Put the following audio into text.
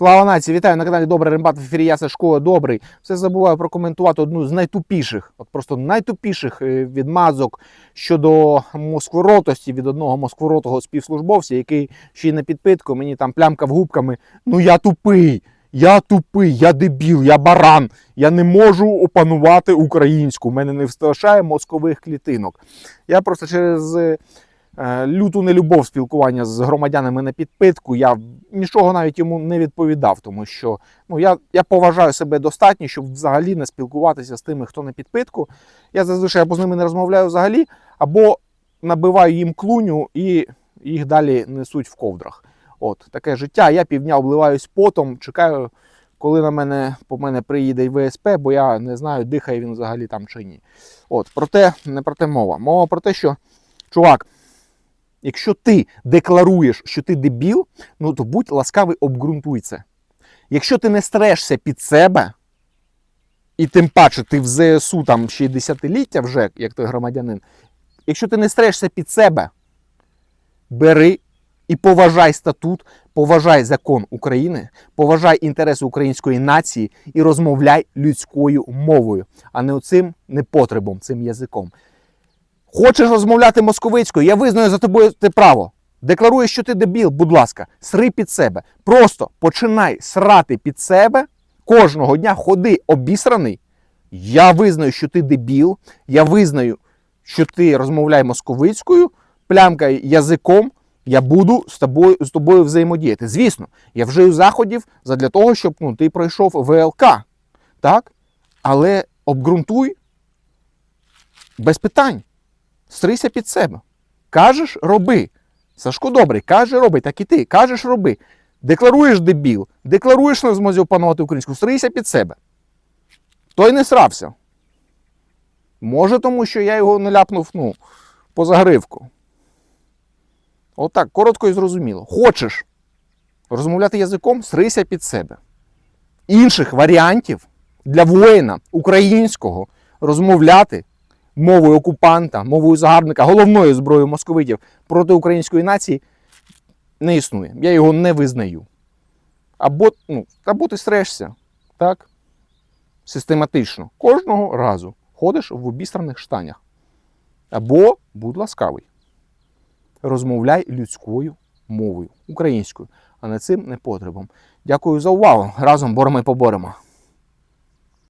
Слава нації, вітаю на каналі Добрий Рембат в ефірі я Сашко Добрий. Все забуваю прокоментувати одну з найтупіших, от просто найтупіших е, відмазок щодо москворотості від одного москворотого співслужбовця, який ще й на підпитку мені там плямкав губками. Ну я тупий, я тупий, я дебіл, я баран. Я не можу опанувати українську. У мене не вистачає мозкових клітинок. Я просто через. Е, люту нелюбов спілкування з громадянами на підпитку. Я нічого навіть йому не відповідав, тому що ну, я, я поважаю себе достатньо, щоб взагалі не спілкуватися з тими, хто на підпитку. Я зазвичай або з ними не розмовляю взагалі, або набиваю їм клуню і їх далі несуть в ковдрах. От таке життя. Я півдня обливаюсь потом, чекаю, коли на мене по мене приїде ВСП, бо я не знаю, дихає він взагалі там чи ні. От, проте не про те мова. Мова про те, що чувак. Якщо ти декларуєш, що ти дебіл, ну то будь ласкавий, обґрунтуй це. Якщо ти не стрешся під себе, і тим паче ти в ЗСУ там ще й десятиліття вже, як той громадянин, якщо ти не стрешся під себе, бери і поважай статут, поважай закон України, поважай інтереси української нації і розмовляй людською мовою, а не оцим непотребом, цим язиком. Хочеш розмовляти московицькою, я визнаю за тобою те право. Декларуєш, що ти дебіл, будь ласка, сри під себе. Просто починай срати під себе кожного дня, ходи обісраний. Я визнаю, що ти дебіл, я визнаю, що ти розмовляй московицькою, плямкай язиком. Я буду з тобою, з тобою взаємодіяти. Звісно, я вжию заходів для того, щоб ну, ти пройшов ВЛК. Так? Але обґрунтуй без питань. Стрися під себе. Кажеш, роби. Сашко добрий, каже, роби, так і ти. Кажеш, роби. Декларуєш дебіл, декларуєш на змозі опанувати українську, стрийся під себе. Той не срався. Може, тому що я його не ляпнув ну, по загривку. Отак, коротко і зрозуміло. Хочеш розмовляти язиком, срийся під себе. Інших варіантів для воїна українського розмовляти мовою окупанта, мовою загарбника, головною зброєю московитів проти української нації не існує. Я його не визнаю. Або, ну, або ти стрешся, так? Систематично. Кожного разу ходиш в обістраних штанях. Або будь ласкавий. Розмовляй людською мовою, українською, а не цим непотребом. Дякую за увагу. Разом боремо і поборемо.